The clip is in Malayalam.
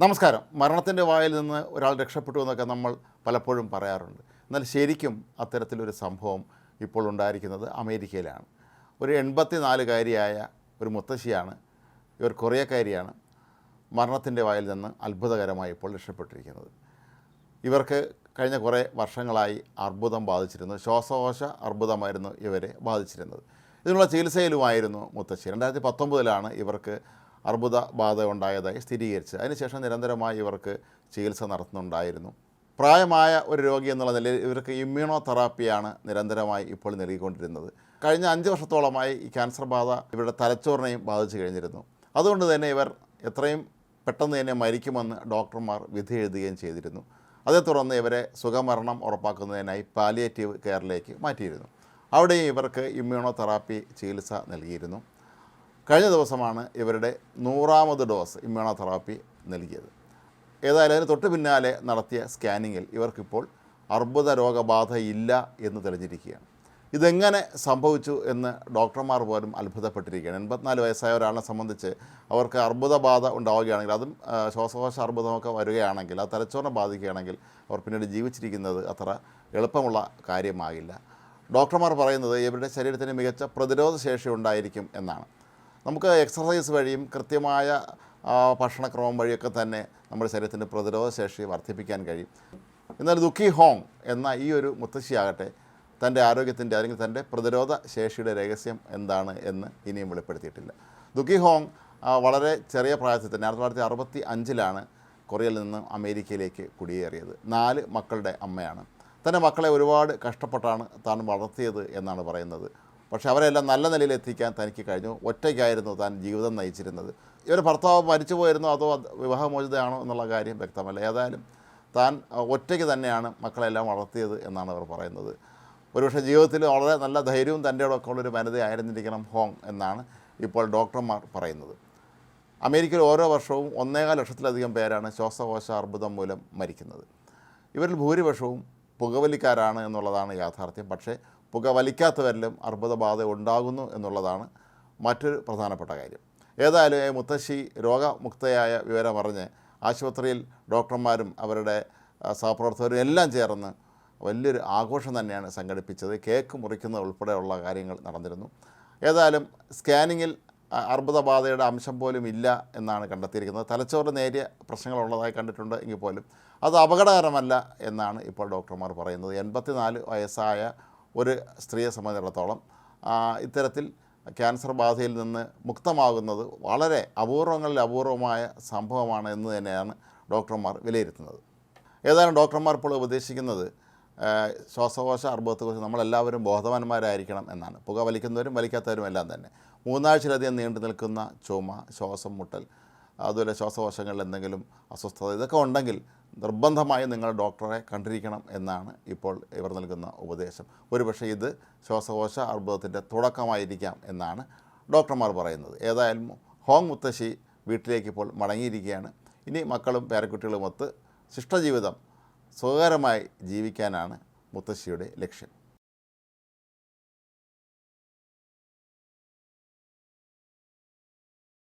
നമസ്കാരം. മരണത്തിന്റെ വായിൽ നിന്ന് ഒരാൾ രക്ഷപ്പെട്ടു എന്നൊക്കെ നമ്മൾ പലപ്പോഴും പറയാറുണ്ട്. എന്നാൽ ശരിക്കും അത്തരത്തിലൊരു സംഭവം ഇപ്പോൾ ഉണ്ടായിരിക്കുന്നത് അമേരിക്കയിലാണ്. ഒരു എൺപത്തിനാലുകാരിയായ ഒരു മുത്തശ്ശിയാണ് ഇവർ കൊറിയക്കാരിയാണ് മരണത്തിന്റെ വായിൽ നിന്ന് അത്ഭുതകരമായി ഇപ്പോൾ രക്ഷപ്പെട്ടിരിക്കുന്നത്. ഇവർക്ക് കഴിഞ്ഞ കുറേ വർഷങ്ങളായി അർബുദം ബാധിച്ചിരുന്നു. ശ്വാസകോശ അർബുദമായിരുന്നു ഇവരെ ബാധിച്ചിരുന്നത്. ഇതിനുള്ള ചികിത്സയിലുമായിരുന്നു മുത്തശ്ശി. രണ്ടായിരത്തി പത്തൊമ്പതിലാണ് ഇവർക്ക് അർബുദ ബാധ ഉണ്ടായതായി സ്ഥിരീകരിച്ച്. അതിനുശേഷം നിരന്തരമായി ഇവർക്ക് ചികിത്സ നടത്തുന്നുണ്ടായിരുന്നു. പ്രായമായ ഒരു രോഗി എന്നുള്ള നിലയിൽ ഇവർക്ക് ഇമ്മ്യൂണോ തെറാപ്പിയാണ് നിരന്തരമായി ഇപ്പോൾ നൽകിക്കൊണ്ടിരുന്നത്. കഴിഞ്ഞ അഞ്ച് വർഷത്തോളമായി ഈ ക്യാൻസർ ബാധ ഇവരുടെ തലച്ചോറിനെയും ബാധിച്ചു കഴിഞ്ഞിരുന്നു. അതുകൊണ്ട് തന്നെ ഇവർ എത്രയും പെട്ടെന്ന് തന്നെ മരിക്കുമെന്ന് ഡോക്ടർമാർ വിധി എഴുതുകയും ചെയ്തിരുന്നു. അതേ തുടർന്ന് ഇവരെ സുഖമരണം ഉറപ്പാക്കുന്നതിനായി പാലിയേറ്റീവ് കെയറിലേക്ക് മാറ്റിയിരുന്നു. അവിടെയും ഇവർക്ക് ഇമ്മ്യൂണോ തെറാപ്പി ചികിത്സ നൽകിയിരുന്നു. കഴിഞ്ഞ ദിവസമാണ് ഇവരുടെ നൂറാമത് ഡോസ് ഇമ്മ്യൂണോ തെറാപ്പി നൽകിയത്. ഏതായാലും അതിന് തൊട്ട് പിന്നാലെ നടത്തിയ സ്കാനിങ്ങിൽ ഇവർക്കിപ്പോൾ അർബുദ രോഗബാധ ഇല്ല എന്ന് തെളിഞ്ഞിരിക്കുകയാണ്. ഇതെങ്ങനെ സംഭവിച്ചു എന്ന് ഡോക്ടർമാർ പോലും അത്ഭുതപ്പെട്ടിരിക്കുകയാണ്. എൺപത്തിനാല് വയസ്സായ ഒരാളെ സംബന്ധിച്ച് അവർക്ക് അർബുദബാധ ഉണ്ടാവുകയാണെങ്കിൽ അതും ശ്വാസകോശ അർബുദമൊക്കെ വരികയാണെങ്കിൽ അത് തലച്ചോറിനെ ബാധിക്കുകയാണെങ്കിൽ അവർ പിന്നീട് ജീവിച്ചിരിക്കുന്നത് അത്ര എളുപ്പമുള്ള കാര്യമാകില്ല. ഡോക്ടർമാർ പറയുന്നത് ഇവരുടെ ശരീരത്തിന് മികച്ച പ്രതിരോധ ശേഷി ഉണ്ടായിരിക്കും എന്നാണ്. നമുക്ക് എക്സസൈസ് വഴിയും കൃത്യമായ ഭക്ഷണക്രമം വഴിയൊക്കെ തന്നെ നമ്മുടെ ശരീരത്തിന്റെ പ്രതിരോധ ശേഷി വർദ്ധിപ്പിക്കാൻ കഴിയും. എന്നാൽ ദുഃഖി ഹോങ് എന്ന ഈ ഒരു മുത്തശ്ശിയാകട്ടെ തന്റെ ആരോഗ്യത്തിന്റെ അല്ലെങ്കിൽ തന്റെ പ്രതിരോധ ശേഷിയുടെ രഹസ്യം എന്താണ് എന്ന് ഇനിയും വെളിപ്പെടുത്തിയിട്ടില്ല. ദുഃഖി ഹോങ് വളരെ ചെറിയ പ്രായത്തിൽ തന്നെ ആയിരത്തി തൊള്ളായിരത്തി അറുപത്തി അഞ്ചിലാണ് കൊറിയയിൽ നിന്ന് അമേരിക്കയിലേക്ക് കുടിയേറിയത്. നാല് മക്കളുടെ അമ്മയാണ്. തന്റെ മക്കളെ ഒരുപാട് കഷ്ടപ്പെട്ടാണ് താൻ വളർത്തിയത് എന്നാണ് പറയുന്നത്. പക്ഷേ അവരെല്ലാം നല്ല നിലയിൽ എത്തിക്കാൻ തനിക്ക് കഴിഞ്ഞു. ഒറ്റയ്ക്കായിരുന്നു താൻ ജീവിതം നയിച്ചിരുന്നത്. ഇവർ ഭർത്താവ് മരിച്ചു പോയിരുന്നോ അതോ വിവാഹമോചിതയാണോ എന്നുള്ള കാര്യം വ്യക്തമല്ല. ഏതായാലും താൻ ഒറ്റയ്ക്ക് തന്നെയാണ് മക്കളെല്ലാം വളർത്തിയത് എന്നാണ് അവർ പറയുന്നത്. ഒരുപക്ഷെ ജീവിതത്തിൽ വളരെ നല്ല ധൈര്യവും തന്റെ ഒക്കെ ഉള്ളൊരു വനിതയായിരുന്നിരിക്കണം ഹോങ് എന്നാണ് ഇപ്പോൾ ഡോക്ടർമാർ പറയുന്നത്. അമേരിക്കയിൽ ഓരോ വർഷവും ഒന്നേകാൽ ലക്ഷത്തിലധികം പേരാണ് ശ്വാസകോശ അർബുദം മൂലം മരിക്കുന്നത്. ഇവരിൽ ഭൂരിപക്ഷവും പുകവലിക്കാരാണ് എന്നുള്ളതാണ് യാഥാർത്ഥ്യം. പക്ഷേ പുകവലിക്കാത്തവരിലും അർബുദബാധ ഉണ്ടാകുന്നു എന്നുള്ളതാണ് മറ്റൊരു പ്രധാനപ്പെട്ട കാര്യം. ഏതായാലും മുത്തശ്ശി രോഗമുക്തയായ വിവരം അറിഞ്ഞ് ആശുപത്രിയിൽ ഡോക്ടർമാരും അവരുടെ സഹപ്രവർത്തകരും എല്ലാം ചേർന്ന് വലിയൊരു ആഘോഷം തന്നെയാണ് സംഘടിപ്പിച്ചത്. കേക്ക് മുറിക്കുന്നത് ഉൾപ്പെടെയുള്ള കാര്യങ്ങൾ നടന്നിരുന്നു. ഏതായാലും സ്കാനിങ്ങിൽ അർബുദബാധയുടെ അംശം പോലും ഇല്ല എന്നാണ് കണ്ടെത്തിയിരിക്കുന്നത്. തലച്ചോറ് നേരിയ പ്രശ്നങ്ങളുള്ളതായി കണ്ടിട്ടുണ്ട് എങ്കിൽ പോലും അത് അപകടകരമല്ല എന്നാണ് ഇപ്പോൾ ഡോക്ടർമാർ പറയുന്നത്. എൺപത്തിനാല് വയസ്സായ ഒരു സ്ത്രീയെ സംബന്ധിച്ചിടത്തോളം ഇത്തരത്തിൽ ക്യാൻസർ ബാധയിൽ നിന്ന് മുക്തമാകുന്നത് വളരെ അപൂർവങ്ങളിൽ അപൂർവമായ സംഭവമാണ് എന്ന് തന്നെയാണ് ഡോക്ടർമാർ വിലയിരുത്തുന്നത്. ഏതായാലും ഡോക്ടർമാർ ഇപ്പോൾ ഉപദേശിക്കുന്നത് ശ്വാസകോശ അർബുദത്തെക്കുറിച്ച് നമ്മളെല്ലാവരും ബോധവാന്മാരായിരിക്കണം എന്നാണ്. പുക വലിക്കുന്നവരും വലിക്കാത്തവരും എല്ലാം തന്നെ. മൂന്നാഴ്ചയിലധികം നീണ്ടു നിൽക്കുന്ന ചുമ ശ്വാസം മുട്ടൽ അതുപോലെ ശ്വാസകോശങ്ങളിൽ എന്തെങ്കിലും അസ്വസ്ഥത ഇതൊക്കെ ഉണ്ടെങ്കിൽ നിർബന്ധമായും നിങ്ങൾ ഡോക്ടറെ കണ്ടിരിക്കണം എന്നാണ് ഇപ്പോൾ ഇവർ നൽകുന്ന ഉപദേശം. ഒരുപക്ഷെ ഇത് ശ്വാസകോശ അർബുദത്തിന്റെ തുടക്കമായിരിക്കാം എന്നാണ് ഡോക്ടർമാർ പറയുന്നത്. ഏതായാലും ഹോങ് മുത്തശ്ശി വീട്ടിലേക്ക് ഇപ്പോൾ മടങ്ങിയിരിക്കുകയാണ്. ഇനി മക്കളും പേരക്കുട്ടികളുമൊത്ത് ശിഷ്ടജീവിതം സുഖകരമായി ജീവിക്കാനാണ് മുത്തശ്ശിയുടെ ലക്ഷ്യം.